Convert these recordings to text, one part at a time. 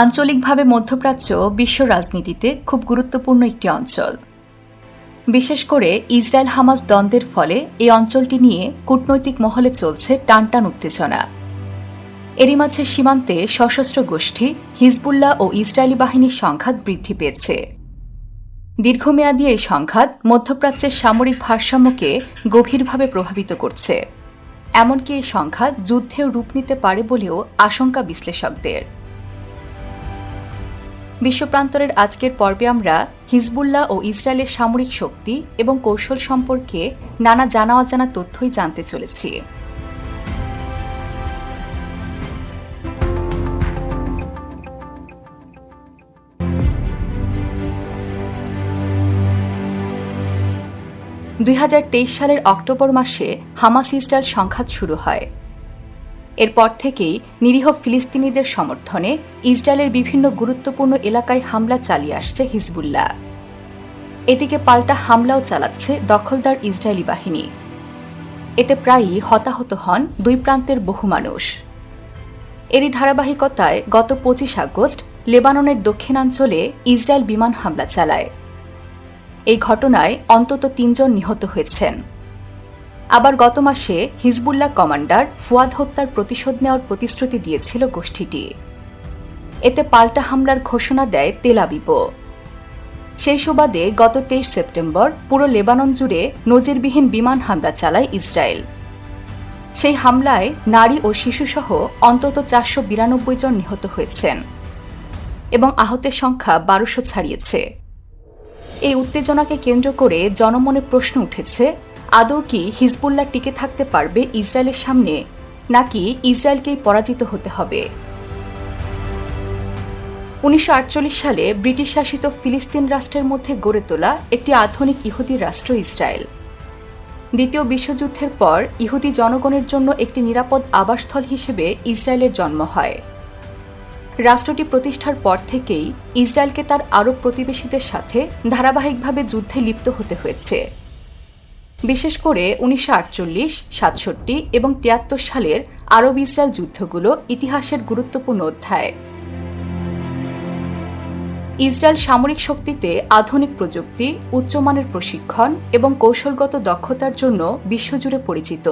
আঞ্চলিকভাবে মধ্যপ্রাচ্য বিশ্ব রাজনীতিতে খুব গুরুত্বপূর্ণ একটি অঞ্চল। বিশেষ করে ইসরায়েল হামাস দ্বন্দ্বের ফলে এই অঞ্চলটি নিয়ে কূটনৈতিক মহলে চলছে টানটান উত্তেজনা। এরই মাঝে সীমান্তে সশস্ত্র গোষ্ঠী হিজবুল্লাহ ও ইসরায়েলি বাহিনীর সংঘাত বৃদ্ধি পেয়েছে। দীর্ঘমেয়াদী এই সংঘাত মধ্যপ্রাচ্যের সামরিক ভারসাম্যকে গভীরভাবে প্রভাবিত করছে। এমনকি এই সংঘাত যুদ্ধেও রূপ নিতে পারে বলেও আশঙ্কা বিশ্লেষকদের। বিশ্বপ্রান্তরের আজকের পর্বে আমরা হিজবুল্লাহ ও ইসরায়েলের সামরিক শক্তি এবং কৌশল সম্পর্কে নানা জানা অজানা তথ্যই জানতে চলেছি। দুই হাজার তেইশ সালের অক্টোবর মাসে হামাস ইসরায়েল সংঘাত শুরু হয়। এরপর থেকেই নিরীহ ফিলিস্তিনিদের সমর্থনে ইসরায়েলের বিভিন্ন গুরুত্বপূর্ণ এলাকায় হামলা চালিয়ে আসছে হিজবুল্লাহ। এদিকে পাল্টা হামলাও চালাচ্ছে দখলদার ইসরায়েলি বাহিনী। এতে প্রায়ই হতাহত হন দুই প্রান্তের বহু মানুষ। এরই ধারাবাহিকতায় গত পঁচিশ আগস্ট লেবাননের দক্ষিণাঞ্চলে ইসরায়েল বিমান হামলা চালায়। এই ঘটনায় অন্তত তিনজন নিহত হয়েছেন। আবার গত মাসে হিজবুল্লাহ কমান্ডার ফুয়াদ হত্যার প্রতিশোধ নেওয়ার প্রতিশ্রুতি দিয়েছিল গোষ্ঠীটি। এতে পাল্টা হামলার ঘোষণা দেয় তেলাবিব সেই সুবাদে গত তেইশ সেপ্টেম্বর পুরো লেবানন জুড়ে নজিরবিহীন বিমান হামলা চালায় ইসরায়েল। সেই হামলায় নারী ও শিশুসহ অন্তত চারশো বিরানব্বই জন নিহত হয়েছেন এবং আহতের সংখ্যা বারোশো ছাড়িয়েছে। এই উত্তেজনাকে কেন্দ্র করে জনমনে প্রশ্ন উঠেছে আদৌ কি হিজবুল্লাহ টিকে থাকতে পারবে ইসরায়েলের সামনে, নাকি ইসরায়েলকেই পরাজিত হতে হবে? উনিশশো আটচল্লিশ সালে ব্রিটিশ শাসিত ফিলিস্তিন রাষ্ট্রের মধ্যে গড়ে তোলা একটি আধুনিক ইহুদি রাষ্ট্র ইসরায়েল। দ্বিতীয় বিশ্বযুদ্ধের পর ইহুদি জনগণের জন্য একটি নিরাপদ আবাসস্থল হিসেবে ইসরায়েলের জন্ম হয়। রাষ্ট্রটি প্রতিষ্ঠার পর থেকেই ইসরায়েলকে তার আরব প্রতিবেশীদের সাথে ধারাবাহিকভাবে যুদ্ধে লিপ্ত হতে হয়েছে। বিশেষ করে উনিশশো আটচল্লিশ, সাতষট্টি এবং তিয়াত্তর সালের আরব ইসরায়েল যুদ্ধগুলো ইতিহাসের গুরুত্বপূর্ণ অধ্যায়। ইসরায়েল সামরিক শক্তিতে আধুনিক প্রযুক্তি, উচ্চমানের প্রশিক্ষণ এবং কৌশলগত দক্ষতার জন্য বিশ্বজুড়ে পরিচিত।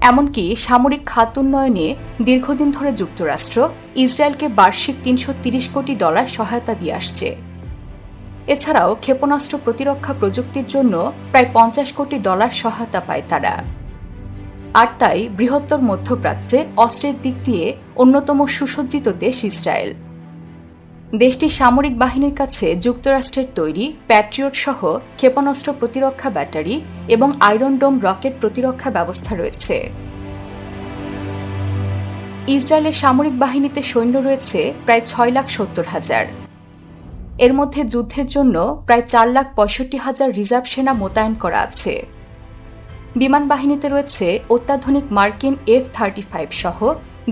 এমনকি সামরিক খাত উন্নয়নে দীর্ঘদিন ধরে যুক্তরাষ্ট্র ইসরায়েলকে বার্ষিক তিনশো কোটি ডলার সহায়তা দিয়ে আসছে। এছাড়াও ক্ষেপণাস্ত্র প্রতিরক্ষা প্রযুক্তির জন্য প্রায় পঞ্চাশ কোটি ডলার সহায়তা পায় তারা। আর তাই বৃহত্তর মধ্যপ্রাচ্যে অস্ত্রের দিক দিয়ে অন্যতম সুসজ্জিত দেশ ইসরায়েল। দেশটির সামরিক বাহিনীর কাছে যুক্তরাষ্ট্রের তৈরি প্যাট্রিয়ট সহ ক্ষেপণাস্ত্র প্রতিরক্ষা ব্যাটারি এবং আয়রন ডোম রকেট প্রতিরক্ষা ব্যবস্থা রয়েছে। ইসরায়েলের সামরিক বাহিনীতে সৈন্য রয়েছে প্রায় ছয় লাখ সত্তর হাজার। এর মধ্যে যুদ্ধের জন্য প্রায় চার লাখ পঁয়ষট্টি হাজার রিজার্ভ সেনা মোতায়েন করা আছে। বিমান বাহিনীতে রয়েছে অত্যাধুনিক মার্কিন এফ থার্টি ফাইভ সহ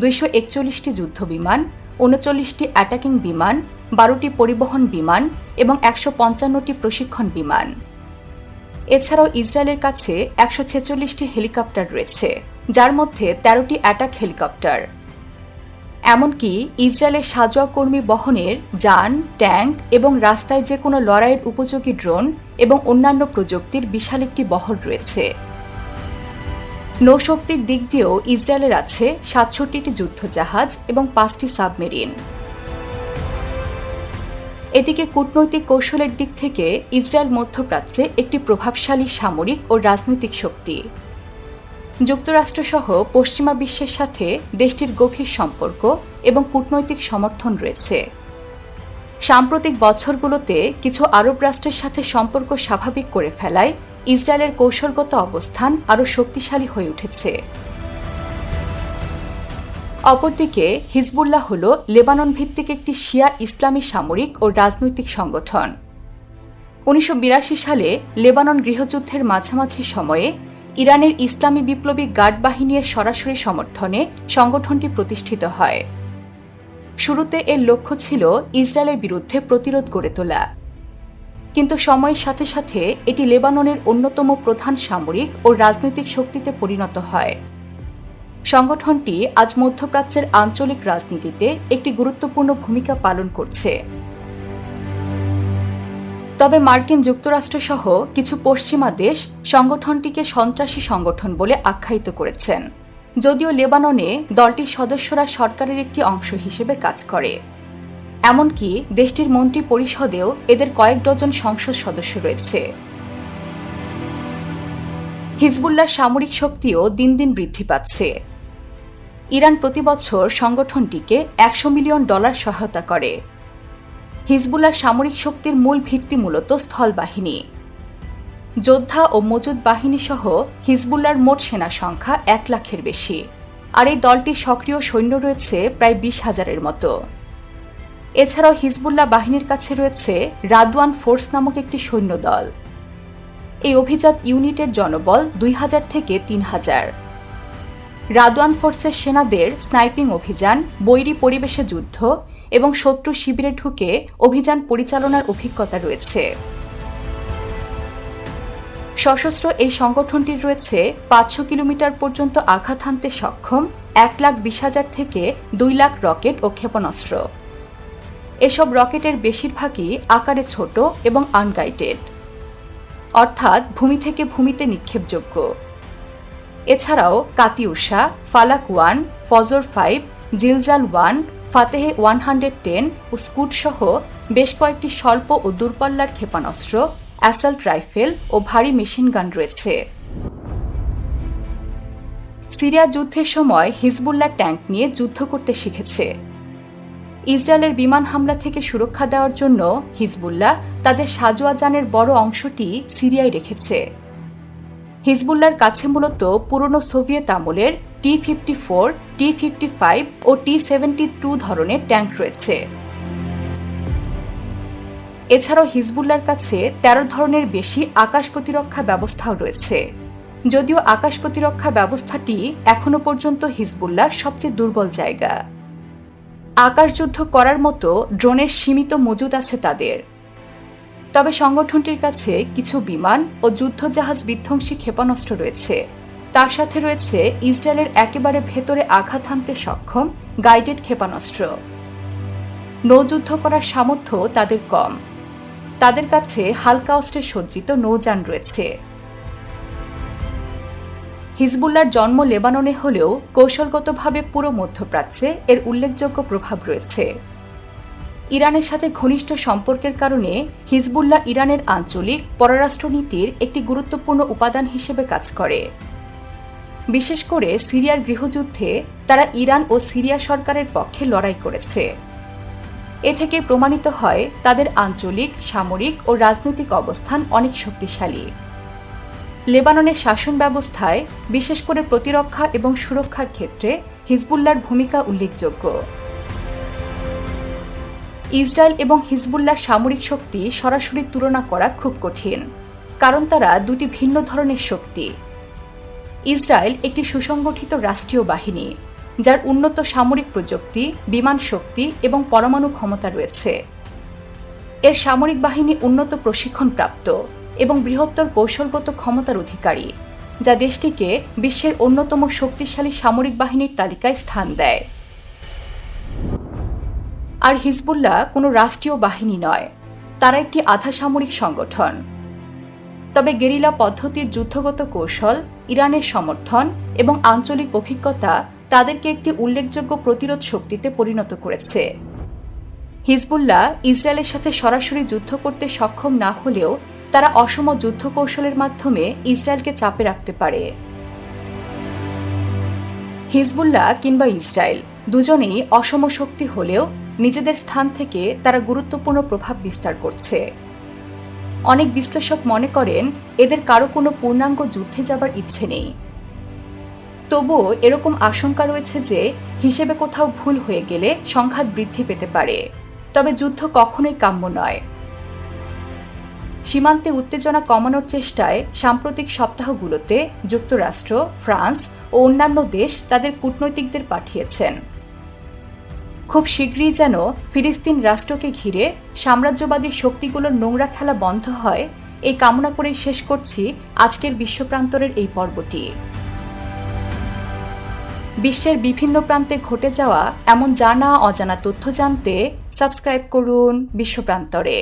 দুইশো একচল্লিশটি যুদ্ধ বিমান, উনচল্লিশটি অ্যাটাকিং বিমান, বারোটি পরিবহন বিমান এবং একশো পঞ্চান্নটি প্রশিক্ষণ বিমান। এছাড়াও ইসরায়েলের কাছে একশো ছেচল্লিশটি হেলিকপ্টার রয়েছে, যার মধ্যে তেরোটি অ্যাটাক হেলিকপ্টার। এমনকি ইসরায়েলের সাজোয়া কর্মী বহনের যান, ট্যাঙ্ক এবং রাস্তায় যে কোনো লড়াইয়ের উপযোগী ড্রোন এবং অন্যান্য প্রযুক্তির বিশাল একটি বহর রয়েছে। নৌশক্তির দিক দিয়েও ইসরায়েলের আছে সাতষট্টিটি যুদ্ধজাহাজ এবং পাঁচটি সাবমেরিন। এদিকে কূটনৈতিক কৌশলের দিক থেকে ইসরায়েল মধ্যপ্রাচ্যে একটি প্রভাবশালী সামরিক ও রাজনৈতিক শক্তি। যুক্তরাষ্ট্রসহ পশ্চিমা বিশ্বের সাথে দেশটির গভীর সম্পর্ক এবং কূটনৈতিক সমর্থন রয়েছে। সাম্প্রতিক বছরগুলোতে কিছু আরব রাষ্ট্রের সাথে সম্পর্ক স্বাভাবিক করে ফেলায় ইসরায়েলের কৌশলগত অবস্থান আরও শক্তিশালী হয়ে উঠেছে। অপরদিকে, হিজবুল্লাহ হল লেবানন ভিত্তিক একটি শিয়া ইসলামী সামরিক ও রাজনৈতিক সংগঠন। উনিশশো বিরাশি সালে লেবানন গৃহযুদ্ধের মাঝামাঝি সময়ে ইরানের ইসলামী বিপ্লবী গার্ড বাহিনীর সরাসরি সমর্থনে সংগঠনটি প্রতিষ্ঠিত হয়। শুরুতে এর লক্ষ্য ছিল ইসরায়েলের বিরুদ্ধে প্রতিরোধ গড়ে তোলা। কিন্তু সময়ের সাথে সাথে এটি লেবাননের অন্যতম প্রধান সামরিক ও রাজনৈতিক শক্তিতে পরিণত হয়। সংগঠনটি আজ মধ্যপ্রাচ্যের আঞ্চলিক রাজনীতিতে একটি গুরুত্বপূর্ণ ভূমিকা পালন করছে। তবে মার্কিন যুক্তরাষ্ট্র সহ কিছু পশ্চিমা দেশ সংগঠনটিকে সন্ত্রাসী সংগঠন বলে আখ্যায়িত করেছেন। যদিও লেবাননে দলটির সদস্যরা সরকারের একটি অংশ হিসেবে কাজ করে। এমনকি দেশটির মন্ত্রী পরিষদেও এদের কয়েক ডজন সংসদ সদস্য রয়েছে। হিজবুল্লাহ সামরিক শক্তিও দিন দিন বৃদ্ধি পাচ্ছে। ইরান প্রতি বছর সংগঠনটিকে একশো মিলিয়ন ডলার সহায়তা করে। হিজবুল্লাহ সামরিক শক্তির মূল ভিত্তি মূলত স্থলবাহিনী। যোদ্ধা ও মজুদ বাহিনী সহ হিজবুল্লার মোট সেনা সংখ্যা এক লাখের বেশি। আর এই দলটির সক্রিয় সৈন্য রয়েছে প্রায় বিশ হাজারের মতো। এছাড়াও হিজবুল্লাহ বাহিনীর কাছে রয়েছে রাদওয়ান ফোর্স নামক একটি সৈন্য দল এই অভিজাত ইউনিটের জনবল দুই হাজার থেকে তিন হাজার। রাদওয়ান ফোর্সের সেনাদের স্নাইপিং অভিযান, বৈরী পরিবেশে যুদ্ধ এবং শত্রু শিবিরে ঢুকে অভিযান পরিচালনার অভিজ্ঞতা রয়েছে। সশস্ত্র এই সংগঠনটির রয়েছে পাঁচশো কিলোমিটার পর্যন্ত আঘাত হানতে সক্ষম, এক লাখ বিশ হাজার থেকে দুই লাখ রকেট ও ক্ষেপণাস্ত্র। এসব রকেটের বেশিরভাগই আকারে ছোট এবং আনগাইডেড অর্থাৎ ভূমি থেকে ভূমিতে নিক্ষেপযোগ্য। এছাড়াও Katyusha Falaq one, Fajr five, Zilzal one Fateh one hundred ten ও স্কুট সহ বেশ কয়েকটি স্বল্প ও দূরপাল্লার ক্ষেপণাস্ত্র, অ্যাসাল্ট রাইফেল ও ভারী মেশিন গান রয়েছে। সিরিয়া যুদ্ধের সময় হিজবুল্লাহ ট্যাঙ্ক নিয়ে যুদ্ধ করতে শিখেছে। ইসরায়েলের বিমান হামলা থেকে সুরক্ষা দেওয়ার জন্য হিজবুল্লাহ তাদের সাজোয়া যানের বড় অংশটি সিরিয়ায় রেখেছে। হিজবুল্লার কাছে মূলত পুরনো সোভিয়েত আমলের T fifty four T fifty five ও টি সেভেন্টি টু ধরনের ট্যাঙ্ক রয়েছে। এছাড়াও হিজবুল্লার কাছে তেরো ধরনের বেশি আকাশ প্রতিরক্ষা ব্যবস্থাও রয়েছে। যদিও আকাশ প্রতিরক্ষা ব্যবস্থাটি এখনও পর্যন্ত হিজবুল্লার সবচেয়ে দুর্বল জায়গা। আকাশযুদ্ধ করার মতো ড্রোনের সীমিত মজুদ আছে তাদের। তবে সংগঠনটির কাছে কিছু বিমান ও যুদ্ধজাহাজ বিধ্বংসী ক্ষেপণাস্ত্র রয়েছে। তার সাথে রয়েছে ইসরায়েলের একেবারে ভেতরে আঘাত হানতে সক্ষম গাইডেড ক্ষেপণাস্ত্র। নৌযুদ্ধ করার সামর্থ্য তাদের কম। তাদের কাছে হালকা অস্ত্রে সজ্জিত নৌযান রয়েছে। হিজবুল্লার জন্ম লেবাননে হলেও কৌশলগতভাবে পুরো মধ্যপ্রাচ্যে এর উল্লেখযোগ্য প্রভাব রয়েছে। ইরানের সাথে ঘনিষ্ঠ সম্পর্কের কারণে হিজবুল্লাহ ইরানের আঞ্চলিক পররাষ্ট্রনীতির একটি গুরুত্বপূর্ণ উপাদান হিসেবে কাজ করে। বিশেষ করে সিরিয়ার গৃহযুদ্ধে তারা ইরান ও সিরিয়া সরকারের পক্ষে লড়াই করেছে। এ থেকে প্রমাণিত হয়, তাদের আঞ্চলিক, সামরিক ও রাজনৈতিক অবস্থান অনেক শক্তিশালী। লেবাননের শাসন ব্যবস্থায় বিশেষ করে প্রতিরক্ষা এবং সুরক্ষার ক্ষেত্রে হিজবুল্লার ভূমিকা উল্লেখযোগ্য। ইসরায়েল এবং হিজবুল্লার সামরিক শক্তি সরাসরি তুলনা করা খুব কঠিন, কারণ তারা দুটি ভিন্ন ধরনের শক্তি। ইসরায়েল একটি সুসংগঠিত রাষ্ট্রীয় বাহিনী, যার উন্নত সামরিক প্রযুক্তি, বিমান শক্তি এবং পরমাণু ক্ষমতা রয়েছে। এর সামরিক বাহিনী উন্নত প্রশিক্ষণপ্রাপ্ত এবং বৃহত্তর কৌশলগত ক্ষমতার অধিকারী, যা দেশটিকে বিশ্বের অন্যতম শক্তিশালী সামরিক বাহিনীর তালিকায় স্থান দেয়। আর হিজবুল্লাহ কোনো রাষ্ট্রীয় বাহিনী নয়, তারা একটি আধা সামরিক সংগঠন। তবে গেরিলা পদ্ধতির যুদ্ধগত কৌশল ইরানের সমর্থন এবং আঞ্চলিক অভিজ্ঞতা তাদেরকে একটি উল্লেখযোগ্য প্রতিরোধ শক্তিতে পরিণত করেছে। হিজবুল্লাহ ইসরায়েলের সাথে সরাসরি যুদ্ধ করতে সক্ষম না হলেও তারা অসম যুদ্ধ কৌশলের মাধ্যমে ইসরায়েলকে চাপে রাখতে পারে। হিজবুল্লাহ কিংবা ইসরায়েল দুজনেই অসম শক্তি হলেও নিজেদের স্থান থেকে তারা গুরুত্বপূর্ণ প্রভাব বিস্তার করছে। অনেক বিশ্লেষক মনে করেন, এদের কারও কোনো পূর্ণাঙ্গ যুদ্ধে যাবার ইচ্ছে নেই। তবুও এরকম আশঙ্কা রয়েছে যে, হিসেবে কোথাও ভুল হয়ে গেলে সংঘাত বৃদ্ধি পেতে পারে। তবে যুদ্ধ কখনোই কাম্য নয়। সীমান্তে উত্তেজনা কমানোর চেষ্টায় সাম্প্রতিক সপ্তাহগুলোতে যুক্তরাষ্ট্র, ফ্রান্স ও অন্যান্য দেশ তাদের কূটনৈতিকদের পাঠিয়েছেন। খুব শীঘ্রই যেন ফিলিস্তিন রাষ্ট্রকে ঘিরে সাম্রাজ্যবাদী শক্তিগুলোর নোংরা খেলা বন্ধ হয়, এই কামনা করেই শেষ করছি আজকের বিশ্বপ্রান্তরের এই পর্বটি। বিশ্বের বিভিন্ন প্রান্তে ঘটে যাওয়া এমন জানা অজানা তথ্য জানতে সাবস্ক্রাইব করুন বিশ্বপ্রান্তরে।